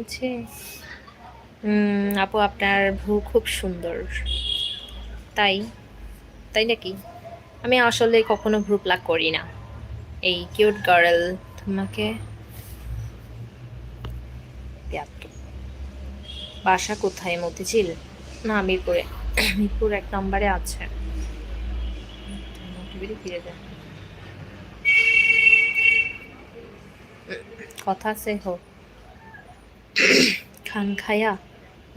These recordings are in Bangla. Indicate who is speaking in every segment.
Speaker 1: হয়েছে? আপু, আপনার ভ্রু খুব সুন্দর। তাই? তাই নাকি? আমি আসলে কখনো ভ্রু প্লাক করি না। এই কিউট গার্ল তোমাকে বাসা কোথায়, মতিঝিল? না, মিরপুরে মিরপুর এক নম্বরে আছে। ফিরে যায় কথা সে হোক। खान खाया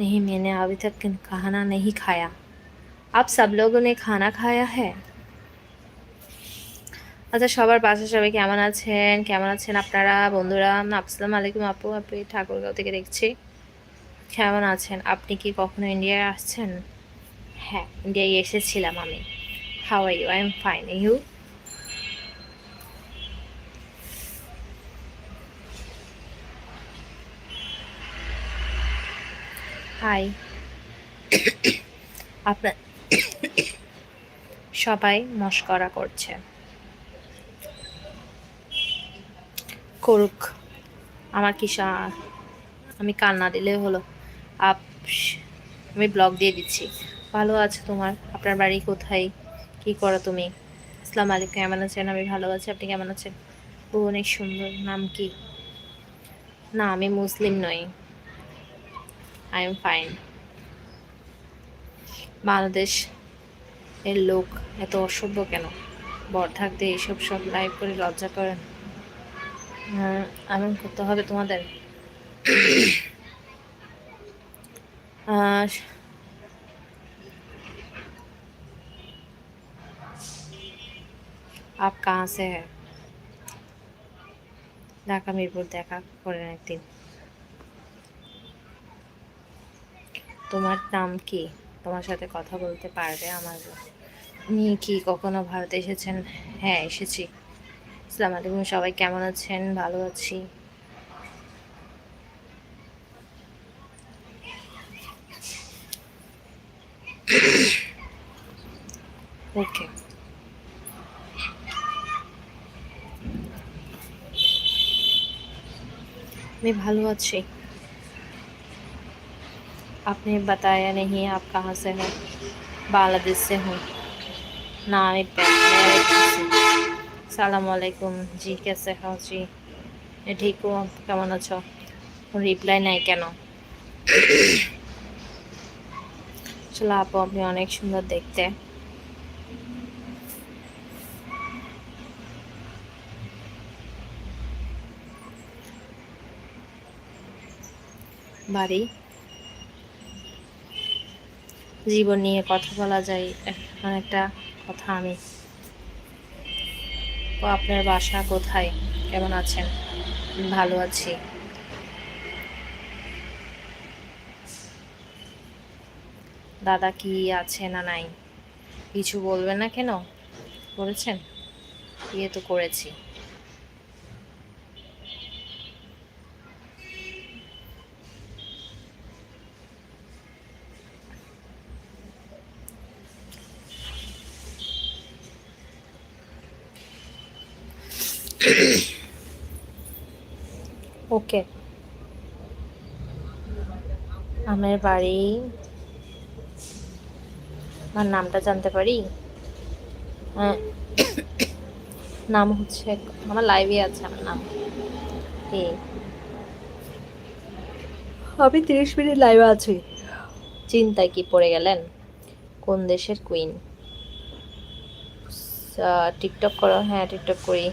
Speaker 1: नहीं मैंने अभी तक खाना नहीं खाया आप सब लोगों ने खाना खाया है আচ্ছা সবার বাসা সবাই কেমন আছেন কেমন আছেন আপনারা বন্ধুরা আসসালামু আলাইকুম আপু আপনি ঠাকুরগাঁও থেকে দেখছি কেমন আছেন আপনি কি কখনো ইন্ডিয়ায় আসছেন হ্যাঁ ইন্ডিয়ায় এসেছিলাম আমি how are you I am fine you hi. আপনার সবাই মস্করা করছে। করুক, আমার কি আমি কান্না দিলে হলো। আপ, আমি ব্লগ দিয়ে দিচ্ছি। ভালো আছে তোমার? আপনার বাড়ি কোথায়? কি করো তুমি? আসসালামু আলাইকুম, কেমন আছেন? আমি ভালো আছি, আপনি কেমন আছেন? ও, অনেক সুন্দর। নাম কি? না, আমি মুসলিম নই। আই এম ফাইন বাংলাদেশ এর লোক এত অসভ্য কেন বর থাকতে এইসব সব লাইভ করে লজ্জা করেন হ্যাঁ, এমন করতে হবে তোমাদের আহ, आप कहाँ से है ঢাকা মিরপুর দেখা করেন একদিন তোমার নাম কি? তোমার সাথে কথা বলতে পারবে আমার আপনি কি কখনো ভারতে এসেছেন? হ্যাঁ এসেছি। আসসালামু আলাইকুম, সবাই কেমন আছেন? ভালো আছি। ওকে। আমি ভালো আছি। आपने बताया नहीं आप कहाँ से हैं बांग्लादेश से हूँ ना मैं সালাম আলাইকুম জি কেসে হও জি এ ঠিক হো কেমন আছো রিপ্লাই নাই কেন আসলে আপু আপনি অনেক সুন্দর দেখতে বাড়ি জীবন নিয়ে কথা বলা যায় এমন একটা কথা আমি। তো আপনার বাসা কোথায়? কেমন আছেন? ভালো আছি। দাদা কি আছে না নাই? কিছু বলবেন না কেন? করেছেন বিয়ে তো করেছি। ওকে আমার বাড়ি আমার নামটা জানতে পারি? হ্যাঁ। নাম হচ্ছে আমার লাইভে আছে আমার নাম। আমি তিরিশ মিনিট লাইভে আছি। চিন্তায় কি পড়ে গেলেন? কোন দেশের কুইন টিকটক করো। হ্যাঁ টিকটক করি।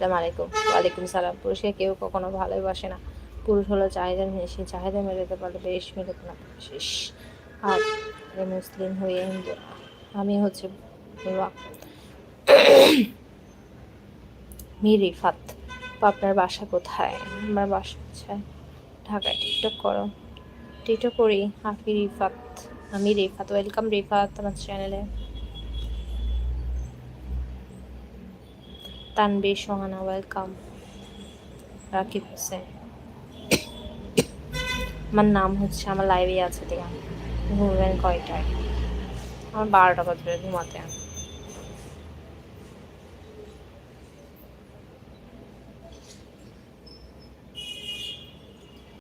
Speaker 1: আসসালামু আলাইকুম। ওয়ালাইকুম সালাম। পুরুষকে কেউ কখনো ভালোবাসে না। পুরুষ হলো চাহিদা সে চাহিদা মেটাতে পারলে বেশ মেটাতে না। শেষ। আর মুসলিম হয়ে হিন্দু আমি হচ্ছে বাবা। মি রিফাত। তো আপনার বাসা কোথায়? আমার বাসা হচ্ছে ঢাকায়। টিকটক করো। টিকটক করি। আপনি রিফাত। আমি রিফাত। ওয়েলকাম রিফাত আমার চ্যানেলে। তানবীর সোহানা ওয়েলকাম রাকিব হোসেন আমার নাম হচ্ছে আমার লাইভে আছে দিয়া ঘুমবেন কয়টায় আমার বারোটা বাজবে ঘুমাতে